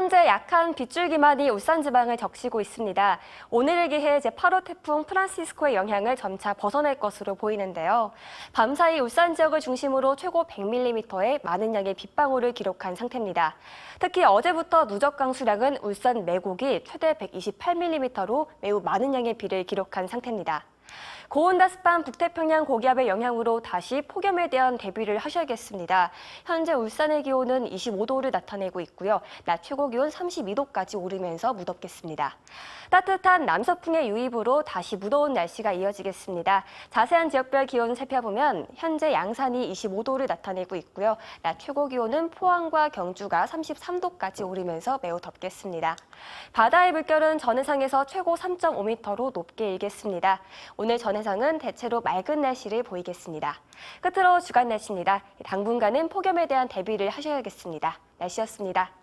현재 약한 빗줄기만이 울산 지방을 적시고 있습니다. 오늘을 기해 제8호 태풍 프란시스코의 영향을 점차 벗어날 것으로 보이는데요. 밤사이 울산 지역을 중심으로 최고 100mm의 많은 양의 빗방울을 기록한 상태입니다. 특히 어제부터 누적 강수량은 울산 매곡이 최대 128mm로 매우 많은 양의 비를 기록한 상태입니다. 고온다습한 북태평양 고기압의 영향으로 다시 폭염에 대한 대비를 하셔야겠습니다. 현재 울산의 기온은 25도를 나타내고 있고요. 낮 최고 기온 32도까지 오르면서 무덥겠습니다. 따뜻한 남서풍의 유입으로 다시 무더운 날씨가 이어지겠습니다. 자세한 지역별 기온 살펴보면 현재 양산이 25도를 나타내고 있고요. 낮 최고 기온은 포항과 경주가 33도까지 오르면서 매우 덥겠습니다. 바다의 물결은 전해상에서 최고 3.5m로 높게 일겠습니다. 오늘 전 해상은 대체로 맑은 날씨를 보이겠습니다. 끝으로 주간 날씨입니다. 당분간은 폭염에 대한 대비를 하셔야겠습니다. 날씨였습니다.